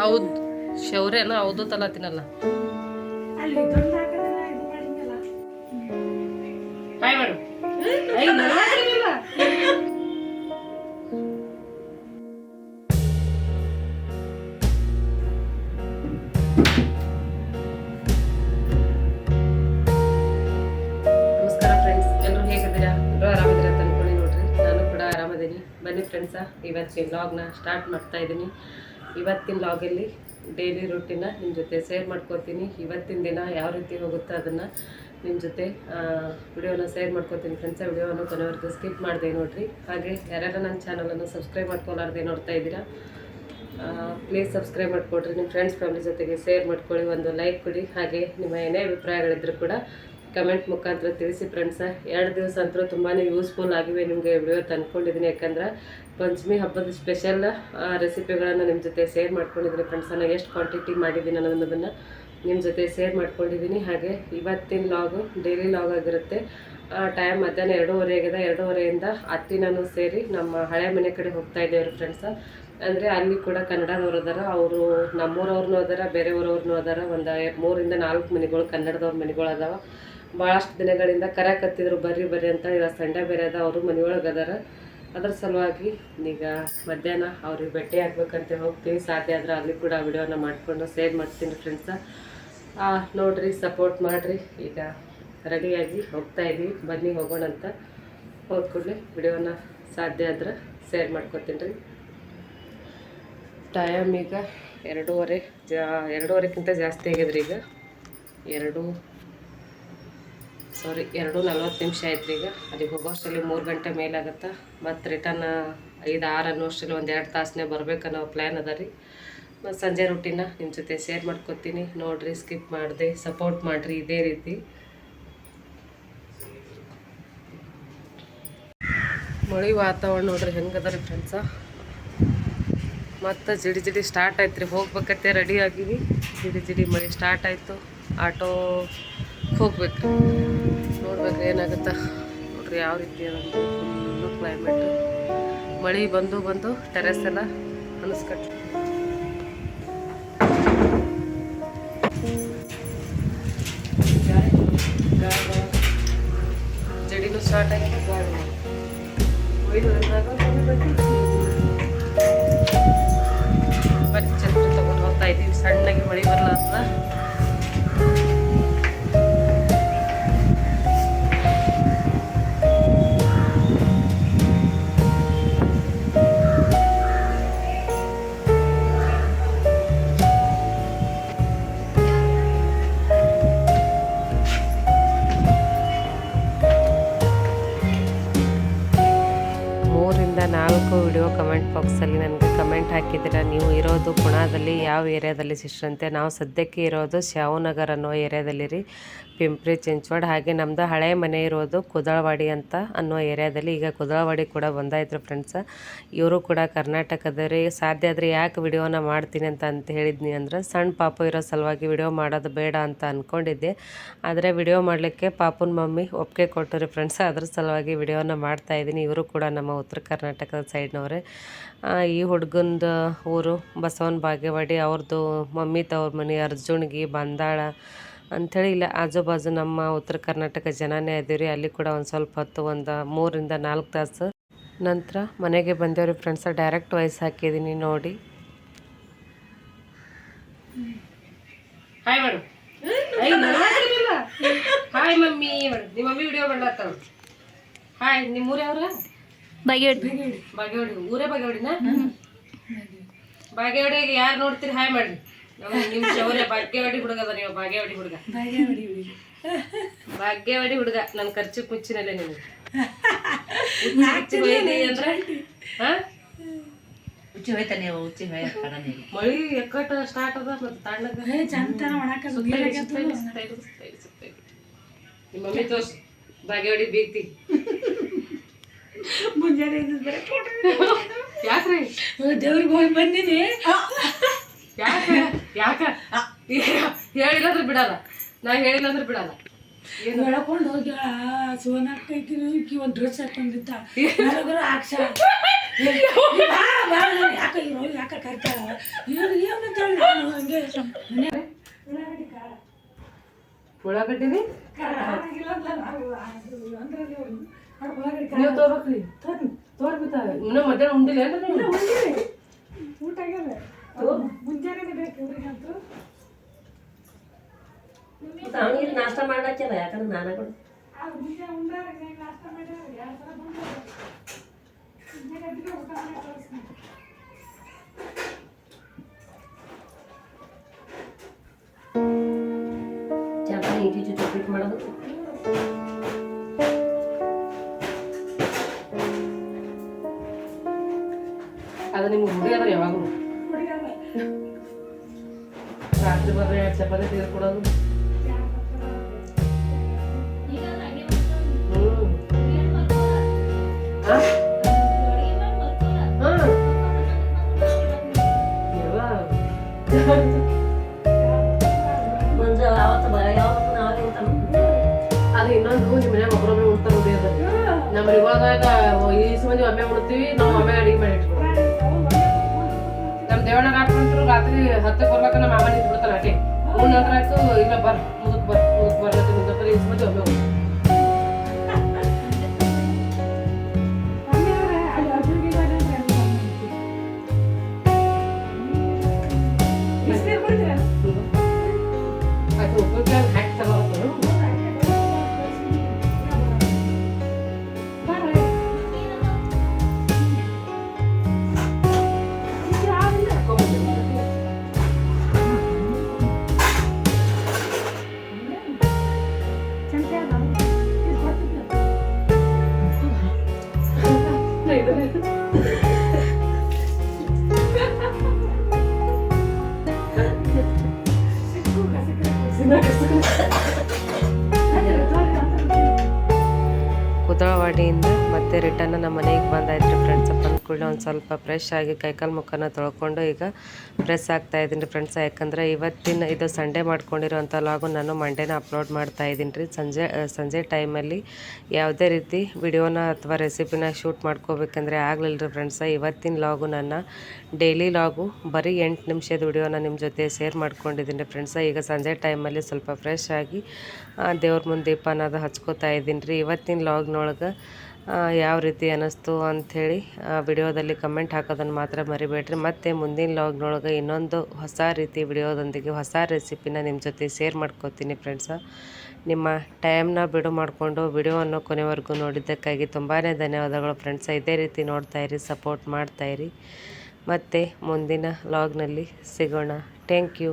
ಹೌದು. ಶೌರ್ಯನ? ಹೌದು ತಲ ತಿನ್ನಲ್ಲ ಬನ್ನಿ ಫ್ರೆಂಡ್ಸ ಇವತ್ತಿನ ವ್ಲಾಗ್ನ ಸ್ಟಾರ್ಟ್ ಮಾಡ್ತಾ ಇದ್ದೀನಿ. ಇವತ್ತಿನ ಲಾಗಲ್ಲಿ ಡೈಲಿ ರೂಟೀನ ನಿಮ್ಮ ಜೊತೆ ಶೇರ್ ಮಾಡ್ಕೋತೀನಿ. ಇವತ್ತಿನ ದಿನ ಯಾವ ರೀತಿ ಹೋಗುತ್ತೆ ಅದನ್ನು ನಿಮ್ಮ ಜೊತೆ ವಿಡಿಯೋನ ಶೇರ್ ಮಾಡ್ಕೋತೀನಿ ಫ್ರೆಂಡ್ಸ ವಿಡಿಯೋವನ್ನು ಕೊನೆವರೆಗೂ ಸ್ಕಿಪ್ ಮಾಡಿದೆ ನೋಡಿರಿ. ಹಾಗೆ ಯಾರ್ಯಾರ ನನ್ನ ಚಾನಲನ್ನು ಸಬ್ಸ್ಕ್ರೈಬ್ ಮಾಡ್ಕೊಲಾರ್ದೆ ನೋಡ್ತಾ ಇದ್ದೀರಾ ಪ್ಲೀಸ್ ಸಬ್ಸ್ಕ್ರೈಬ್ ಮಾಡಿಕೊಡ್ರಿ. ನಿಮ್ಮ ಫ್ರೆಂಡ್ಸ್ ಫ್ಯಾಮಿಲಿ ಜೊತೆಗೆ ಶೇರ್ ಮಾಡ್ಕೊಳ್ಳಿ, ಒಂದು ಲೈಕ್ ಕೊಡಿ. ಹಾಗೆ ನಿಮ್ಮ ಏನೇ ಅಭಿಪ್ರಾಯಗಳಿದ್ದರೂ ಕೂಡ ಕಮೆಂಟ್ ಮುಖಾಂತರ ತಿಳಿಸಿ ಫ್ರೆಂಡ್ಸ ಎರಡು ದಿವಸ ಅಂತೂ ತುಂಬಾ ಯೂಸ್ಫುಲ್ ಆಗಿವೆ ನಿಮಗೆ ವಿಡಿಯೋ ತಂದ್ಕೊಂಡಿದ್ದೀನಿ. ಯಾಕಂದ್ರೆ ಪಂಚಮಿ ಹಬ್ಬದ ಸ್ಪೆಷಲ್ ರೆಸಿಪಿಗಳನ್ನು ನಿಮ್ಮ ಜೊತೆ ಶೇರ್ ಮಾಡ್ಕೊಂಡಿದ್ದೀನಿ ಫ್ರೆಂಡ್ಸ್ ನಾನು ಎಷ್ಟು ಕ್ವಾಂಟಿಟಿ ಮಾಡಿದ್ದೀನಿ ಅನ್ನೋದನ್ನು ನಿಮ್ಮ ಜೊತೆ ಶೇರ್ ಮಾಡ್ಕೊಂಡಿದ್ದೀನಿ. ಹಾಗೆ ಇವತ್ತಿನ ಲಾಗು ಡೈಲಿ ಲಾಗ್ ಆಗಿರುತ್ತೆ. ಟೈಮ್ ಮಧ್ಯಾಹ್ನ ಎರಡೂವರೆ ಆಗಿದೆ. ಎರಡೂವರೆಯಿಂದ ಅತ್ತಿ ನಾನು ಸೇರಿ ನಮ್ಮ ಹಳೆ ಮನೆ ಕಡೆ ಹೋಗ್ತಾ ಇದ್ದೇವ್ರಿ ಫ್ರೆಂಡ್ಸ ಅಂದರೆ ಅಲ್ಲಿ ಕೂಡ ಕನ್ನಡದವ್ರು ಅದಾರ. ಅವರು ನಮ್ಮೂರವ್ರನ್ನೂ ಅದಾರ, ಬೇರೆಯವ್ರವ್ರನ್ನೂ ಅದಾರ. ಒಂದು ಮೂರಿಂದ ನಾಲ್ಕು ಮನೆಗಳು ಕನ್ನಡದವ್ರ ಮನೆಗಳು ಅದಾವ. ಭಾಳಷ್ಟು ದಿನಗಳಿಂದ ಕರೆಯಕತ್ತಿದ್ರು ಬರ್ರಿ ಬರ್ರಿ ಅಂತ ಇವಾಗ ಸಂಡೆ ಬೇರೆ ಅದ ಅವರು ಮನೆಯೊಳಗೆ ಅದಾರ. ಅದ್ರ ಸಲುವಾಗಿ ಈಗ ಮಧ್ಯಾಹ್ನ ಅವ್ರಿಗೆ ಭೇಟಿ ಆಗ್ಬೇಕಂತ ಹೋಗ್ತೀವಿ. ಸಾಧ್ಯ ಆದ್ರೆ ಅಲ್ಲಿ ಕೂಡ ವಿಡಿಯೋನ ಮಾಡಿಕೊಂಡು ಸೇರ್ ಮಾಡ್ತೀನಿ ಫ್ರೆಂಡ್ಸ ನೋಡ್ರಿ ಸಪೋರ್ಟ್ ಮಾಡಿರಿ. ಈಗ ರೆಡಿಯಾಗಿ ಹೋಗ್ತಾ ಬನ್ನಿ ಹೋಗೋಣ ಅಂತ. ಹೋದ ವಿಡಿಯೋನ ಸಾಧ್ಯ ಆದ್ರೆ ಸೇರ್ ಮಾಡ್ಕೊತೀನಿ ರೀ. ಟೈಮ್ ಈಗ ಎರಡೂವರೆ ಜಾ, ಎರಡೂವರೆಕ್ಕಿಂತ ಜಾಸ್ತಿ ಆಗಿದ್ರಿ ಈಗ. ಎರಡು ಸಾರಿ ಎರಡು ನಲ್ವತ್ತು ನಿಮಿಷ ಆಯ್ತು ಈಗ. ಅಲ್ಲಿಗೆ ಹೋಗೋ ಅಷ್ಟರಲ್ಲಿ ಮೂರು ಗಂಟೆ ಮೇಲಾಗತ್ತೆ. ಮತ್ತು ರಿಟರ್ನ್ ಐದು ಆರು ಅನ್ನೋ ಅಷ್ಟರಲ್ಲಿ ಒಂದು ಎರಡು ತಾಸನೇ ಬರಬೇಕನ್ನೋ ಪ್ಲ್ಯಾನ್ ಅದ ರೀ. ಮತ್ತು ಸಂಜೆ ರೊಟ್ಟಿನ ನಿಮ್ಮ ಜೊತೆ ಶೇರ್ ಮಾಡ್ಕೊತೀನಿ. ನೋಡಿರಿ ಸ್ಕಿಪ್ ಮಾಡಿದೆ ಸಪೋರ್ಟ್ ಮಾಡಿರಿ ಇದೇ ರೀತಿ. ಮಳೆ ವಾತಾವರಣ ನೋಡ್ರಿ ಹೆಂಗದ ರೀ ಫ್ರೆಂಡ್ಸ ಮತ್ತು ಜಿಡಿ ಜಿಡಿ ಸ್ಟಾರ್ಟ್ ಆಯ್ತು ರೀ ಹೋಗ್ಬೇಕತ್ತೆ ರೆಡಿ ಆಗಿವಿ. ಜಿಡಿ ಜಿಡಿ ಮಳೆ ಸ್ಟಾರ್ಟ್ ಆಯಿತು. ಆಟೋ ಹೋಗ್ಬೇಕು. ನೋಡ್ಬೇಕು ಏನಾಗುತ್ತಾ. ನೋಡ್ರಿ ಯಾವ ರೀತಿ ಫುಲ್ಲು ಕ್ಲೈಮೇಟ್ ಮಳೆ ಬಂದು ಬಂದು ಟೆರೆಸ್ ಎಲ್ಲ ಅನಿಸ್ಕಟ್ರಿ ಜಡಿನೂ ಸ್ಟಾರ್ಟ್ ಆಗಿದೆ ಗಾಳಿ ಒಯ್ದು ಬರೀ ಚಂದ್ರ ತಗೊಂಡು ಹೋಗ್ತಾ ಇದ್ದೀವಿ ಸಣ್ಣಗೆ ಮಳೆ ಬರಲ್ಲ ಮೂರಿಂದ ಕಮೆಂಟ್ ಬಾಕ್ಸಲ್ಲಿ ನನಗೆ ಕಮೆಂಟ್ ಹಾಕಿದ್ದೀರಾ. ನೀವು ಇರೋದು ಪುಣಾದಲ್ಲಿ, ಯಾವ ಏರಿಯಾದಲ್ಲಿ ಸಿಸ್ಟ್ರಂತೆ ನಾವು ಸದ್ಯಕ್ಕೆ ಇರೋದು ಶಾವನಗರ್ ಅನ್ನೋ ಏರಿಯಾದಲ್ಲಿ ರೀ. ಪಿಂಪ್ರಿ ಚಿಂಚವಾಡ್, ಹಾಗೆ ನಮ್ಮದು ಹಳೆ ಮನೆ ಇರೋದು ಕುದಳವಾಡಿ ಅಂತ ಅನ್ನೋ ಏರಿಯಾದಲ್ಲಿ. ಈಗ ಕುದಳವಾಡಿ ಕೂಡ ಬಂದಾಯಿತು ಫ್ರೆಂಡ್ಸ್ ಇವರು ಕೂಡ ಕರ್ನಾಟಕದವ್ರಿ. ಸಾಧ್ಯ ಆದರೆ ಯಾಕೆ ವಿಡಿಯೋನ ಮಾಡ್ತೀನಿ ಅಂತ ಅಂತ ಹೇಳಿದ್ನಿ ಅಂದ್ರೆ ಸಣ್ಣ ಪಾಪು ಇರೋ ಸಲುವಾಗಿ ವಿಡಿಯೋ ಮಾಡೋದು ಬೇಡ ಅಂತ ಅಂದ್ಕೊಂಡಿದ್ದೆ ಆದರೆ ವಿಡಿಯೋ ಮಾಡಲಿಕ್ಕೆ ಪಾಪುನ ಮಮ್ಮಿ ಒಪ್ಪಿಗೆ ಕೊಟ್ಟರು ಫ್ರೆಂಡ್ಸ್ ಅದ್ರ ಸಲುವಾಗಿ ವಿಡಿಯೋನ ಮಾಡ್ತಾ ಇದ್ದೀನಿ. ಇವರು ಕೂಡ ನಮ್ಮ ಉತ್ತರ ಕರ್ನಾಟಕದ ಸೈಡ್ನವರೇ ಈ ಹುಡುಗಂದ ಊರು ಬಸವನ ಬಾಗೇವಾಡಿ ಅವ್ರದ್ದು ಮಮ್ಮಿ ತವ್ರ ಮನೆ ಅರ್ಜುನ್ಗಿ ಬಂದಾಳ ಅಂಥೇಳಿ ಇಲ್ಲ ಆಜು ಬಾಜು ನಮ್ಮ ಉತ್ತರ ಕರ್ನಾಟಕ ಜನನೇ ರೀ ಅಲ್ಲಿ ಕೂಡ ಒಂದು ಸ್ವಲ್ಪ ಹೊತ್ತು ಒಂದು ಮೂರಿಂದ ನಾಲ್ಕು ತಾಸು ನಂತರ ಮನೆಗೆ ಬಂದೇವ್ರಿ ಫ್ರೆಂಡ್ಸ ಡೈರೆಕ್ಟ್ ವಾಯ್ಸ್ ಹಾಕಿದ್ದೀನಿ ನೋಡಿ. Hi mummy. ನಿಮ್ಮ ಮಮ್ಮಿ ವಿಡಿಯೋ ಮಾಡ್ಲತ್ತಾವ ಹಾಯ್ ನಿಮ್ಮ ಬಾಗೇವಾಡಿ ಬಾಗೇವಾಡಿ ಊರೇ ಬಾಗೇವಾಡಿನ ಬಾಗೇವಾಡಿಗೆ ಯಾರು ನೋಡ್ತೀರಿ? ಹಾಯ್ ಮಾಡ್ರಿ. ನಮ್ಮ ಶೌರ್ಯ ಬಾಗೇವಾಡಿ ಹುಡುಗ ಅದ ನೀವು ಬಾಗೇವಾಡಿ ಹುಡುಗ. ಬಾಗೇವಾಡಿ ಹುಡುಗಿ. ಭಾಗ್ಯವಾಡಿ ಹುಡುಗ ನನ್ನ ಖರ್ಚು ಕುಚ್ಚಿನಲ್ಲೇ ನಿಮ್ಗೆ ಮಳಿ ಎಕ್ಕಟ ಸ್ಟಾರ್ಟ್ ಅದ ಮತ್ತೆ ತಣ್ಣಗ. ನಿಮ್ಮ ಮಮ್ಮಿ ತೋರ್ಸು ಭಾಗ್ಯವಾಡಿ ಬೀಗ್ತಿ. ಮುಂಜಾನೆ ಯಾಕ್ರಿ? ದೇವ್ರಿಗೆ ಹೋಗಿ ಬಂದಿನಿ. ಯಾಕ ಯಾಕ? ಹೇಳಿಲ್ಲ ಅಂದ್ರೆ ಬಿಡಲ್ಲ. ನಾ ಹೇಳಿಲ್ಲಂದ್ರೆ ಬಿಡಲ್ಲ. ಎಳ್ಕೊಂಡು ಹೋಗಿ ಐತಿ ಈಕಿ ಒಂದು ಡ್ರೆಸ್ ಹಾಕೊಂಡಿದ್ದ. ಅಕ್ಷ ಯಾಕ ಇರೋ ಯಾಕ ಕರ್ತಾಳ ಏನು ಏನಂತ ನಾನು ಹಂಗೆ? ಉಳ್ಳಾಗಡ್ಡಿ ನಾವು ಇನ್ನೂ ಮಧ್ಯಾಹ್ನ ಉಂಡಿಲ್ಲ ಏನ್ರಿ ನೀವು? ಊಟ ಆಗ್ಯದ. ಮುಂಜಾನೆ ಬೇಕು ಇವ್ರಿಗಂತೂ ಅವನಿಗೆ ನಾಷ್ಟ ಮಾಡಕ್ಕೆಲ್ಲ ಯಾಕಂದ್ರೆ ನಾನು ಕೂಡ. ಆ ಇಟ್ಟು ಉಂಡಾರ ನಾಷ್ಟ ಊಟ? ತೆಗೆದುಕೊಡೋದು ಅದು ಇನ್ನೊಂದು ನಿಮ್ಮ ಮನ್ಯಾಗ ಒಬ್ಬರೊಬ್ಬರು ಉಣ್ತಾರ ಅದ. ನಮ್ಮ ಇವಾಗ ಈ ಮಂದಿ ಒಮ್ಮೆ ಉಣ್ತೀವಿ ನಾವು ಒಮ್ಮೆ ಅಡಿಗೆ ಮಾಡಿ ನಮ್ಮ ದೇವಣ್ಣ ಹಾಕೊಂಡ್ರು ರಾತ್ರಿ ಹತ್ತಕ್ಕೆ ಬರ್ಬೇಕು ನಮ್ಮ ಮಾಮ ನಿಂತು ಬಿಡ್ತಾನೆ ಅಟೆ. ಆಯ್ತು ಇಲ್ಲ ಬರ್ ಮುದಕ್ ಬರ್ ಮುದಕ್ ಬರ್ಲತ್ತ ಒಮ್ಮೆ ಕುದಳವಾಡಿಯಿಂದ ಮತ್ತೆ ರಿಟರ್ನ್ ನಮ್ಮ ಮನೆಗೆ ಬಂದಾಯ್ತು ಫ್ರೆಂಡ್ಸ್ ಬಂದ ಕೂಡಲೇ ಒಂದು ಸ್ವಲ್ಪ ಫ್ರೆಶ್ ಆಗಿ ಕೈಕಾಲು ಮುಖನ ತೊಳ್ಕೊಂಡು ಈಗ ಪ್ರೆಸ್ ಆಗ್ತಾ ಇದ್ದೀನಿ ಫ್ರೆಂಡ್ಸ್ ಯಾಕಂದರೆ ಇವತ್ತಿನ ಇದು ಸಂಡೇ ಮಾಡ್ಕೊಂಡಿರೋಂಥ ಲಾಗು ನಾನು ಮಂಡೇನ ಅಪ್ಲೋಡ್ ಮಾಡ್ತಾ ಇದ್ದೀನಿ ರೀ. ಸಂಜೆ ಸಂಜೆ ಟೈಮಲ್ಲಿ ಯಾವುದೇ ರೀತಿ ವಿಡಿಯೋನ ಅಥವಾ ರೆಸಿಪಿನ ಶೂಟ್ ಮಾಡ್ಕೋಬೇಕಂದ್ರೆ ಆಗಲಿಲ್ಲ ರೀ ಫ್ರೆಂಡ್ಸ ಇವತ್ತಿನ ಲಾಗು ನನ್ನ ಡೈಲಿ ಲಾಗು ಬರೀ ಎಂಟು ನಿಮಿಷದ ವಿಡಿಯೋನ ನಿಮ್ಮ ಜೊತೆ ಶೇರ್ ಮಾಡ್ಕೊಂಡಿದ್ದೀನಿ ರೀ ಫ್ರೆಂಡ್ಸ ಈಗ ಸಂಜೆ ಟೈಮಲ್ಲಿ ಸ್ವಲ್ಪ ಫ್ರೆಶ್ ಆಗಿ ದೇವ್ರ ಮುಂದೆ ದೀಪನಾದ ಹಚ್ಕೋತಾ ಇದ್ದೀನಿ ರೀ. ಇವತ್ತಿನ ಲಾಗ್ನೊಳಗೆ ಯಾವ ರೀತಿ ಅನ್ನಿಸ್ತು ಅಂಥೇಳಿ ವಿಡಿಯೋದಲ್ಲಿ ಕಮೆಂಟ್ ಹಾಕೋದನ್ನು ಮಾತ್ರ ಮರಿಬೇಡ್ರಿ. ಮತ್ತು ಮುಂದಿನ ಲಾಗ್ನೊಳಗೆ ಇನ್ನೊಂದು ಹೊಸ ರೀತಿ ವಿಡಿಯೋದೊಂದಿಗೆ ಹೊಸ ರೆಸಿಪಿನ ನಿಮ್ಮ ಜೊತೆ ಶೇರ್ ಮಾಡ್ಕೋತೀನಿ ಫ್ರೆಂಡ್ಸ ನಿಮ್ಮ ಟೈಮ್ನ ಬಿಡು ಮಾಡಿಕೊಂಡು ವಿಡಿಯೋವನ್ನು ಕೊನೆವರೆಗೂ ನೋಡಿದ್ದಕ್ಕಾಗಿ ತುಂಬಾ ಧನ್ಯವಾದಗಳು ಫ್ರೆಂಡ್ಸ ಇದೇ ರೀತಿ ನೋಡ್ತಾ ಇರಿ ಸಪೋರ್ಟ್ ಮಾಡ್ತಾಯಿರಿ ಮತ್ತು ಮುಂದಿನ ಲಾಗ್ನಲ್ಲಿ ಸಿಗೋಣ. Thank you